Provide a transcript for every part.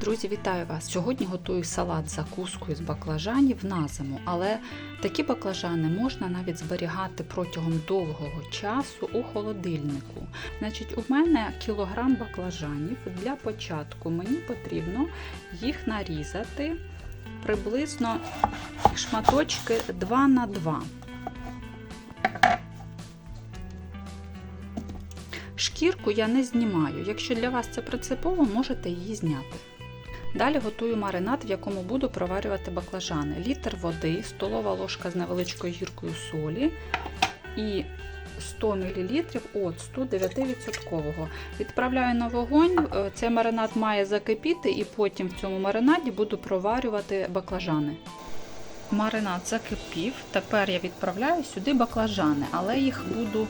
Друзі, вітаю вас! Сьогодні готую салат з закускою з баклажанів на зиму, але такі баклажани можна навіть зберігати протягом довгого часу у холодильнику. Значить, у мене кілограм баклажанів. Для початку мені потрібно їх нарізати приблизно шматочки 2 на 2. Шкірку я не знімаю. Якщо для вас це принципово, можете її зняти. Далі готую маринад, в якому буду проварювати баклажани. Літр води, столова ложка з невеличкою гіркою солі і 100 мл оцту 9%. Відправляю на вогонь. Цей маринад має закипіти, і потім в цьому маринаді буду проварювати баклажани. Маринад закипів. Тепер я відправляю сюди баклажани, але їх буду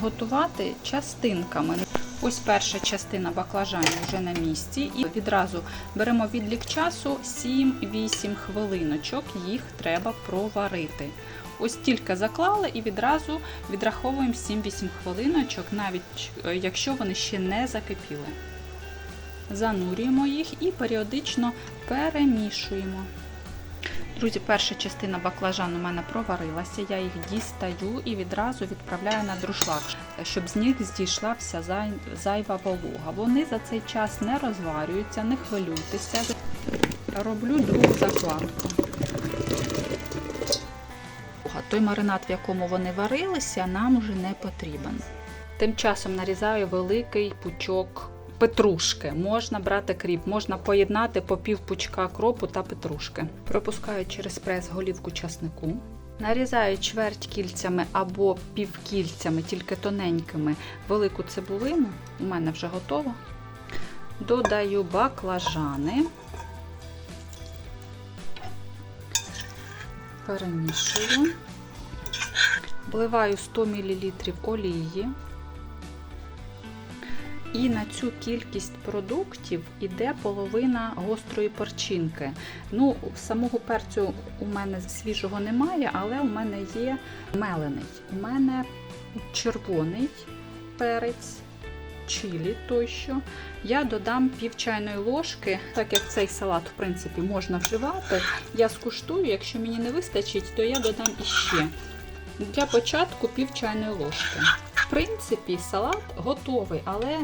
готувати частинками. Ось перша частина баклажанів вже на місці. І відразу беремо відлік часу 7-8 хвилиночок, їх треба проварити. Ось тільки заклали і відразу відраховуємо 7-8 хвилиночок, навіть якщо вони ще не закипіли. Занурюємо їх і періодично перемішуємо. Друзі, перша частина баклажан у мене проварилася, я їх дістаю і відразу відправляю на друшлак, щоб з них зійшла вся зайва волога. Вони за цей час не розварюються, не хвилюйтеся. Роблю другу закладку. Той маринад, в якому вони варилися, нам уже не потрібен. Тим часом нарізаю великий пучок петрушки. Можна брати кріп, можна поєднати по пів пучка кропу та петрушки. Пропускаю через прес голівку часнику. Нарізаю чверть кільцями або півкільцями, тільки тоненькими, велику цибулину. У мене вже готово. Додаю баклажани. Перемішую. Вливаю 100 мл олії. І на цю кількість продуктів іде половина гострої перчинки. Ну, самого перцю у мене свіжого немає, але у мене є мелений. У мене червоний перець, чилі тощо. Я додам пів чайної ложки, так як цей салат, в принципі, можна вживати. Я скуштую, якщо мені не вистачить, то я додам іще. Для початку пів чайної ложки. В принципі, салат готовий, але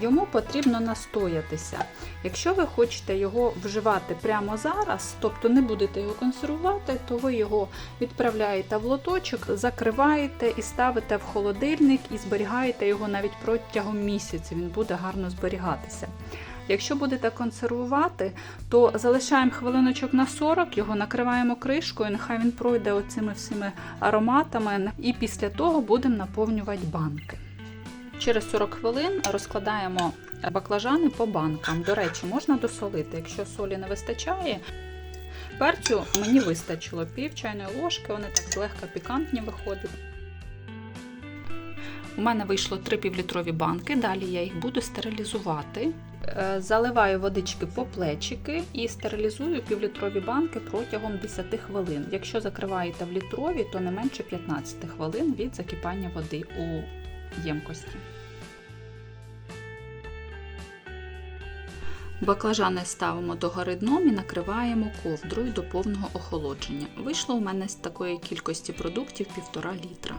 йому потрібно настоятися. Якщо ви хочете його вживати прямо зараз, тобто не будете його консервувати, то ви його відправляєте в лоточок, закриваєте і ставите в холодильник і зберігаєте його навіть протягом місяця, він буде гарно зберігатися. Якщо будете консервувати, то залишаємо хвилиночок на 40, його накриваємо кришкою, нехай він пройде оцими всіми ароматами, і після того будемо наповнювати банки. Через 40 хвилин розкладаємо баклажани по банкам. До речі, можна досолити, якщо солі не вистачає. Перцю мені вистачило пів чайної ложки, вони так злегка пікантні виходять. У мене вийшло 3 півлітрові банки, далі я їх буду стерилізувати. Заливаю водички по плечики і стерилізую півлітрові банки протягом 10 хвилин. Якщо закриваєте в літрові, то не менше 15 хвилин від закипання води у ємкості. Баклажани ставимо догори дном і накриваємо ковдрою до повного охолодження. Вийшло у мене з такої кількості продуктів 1,5 літра.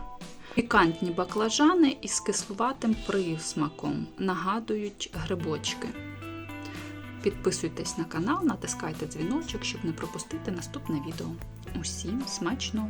Пікантні баклажани із кислуватим присмаком нагадують грибочки. Підписуйтесь на канал, натискайте дзвіночок, щоб не пропустити наступне відео. Усім смачного!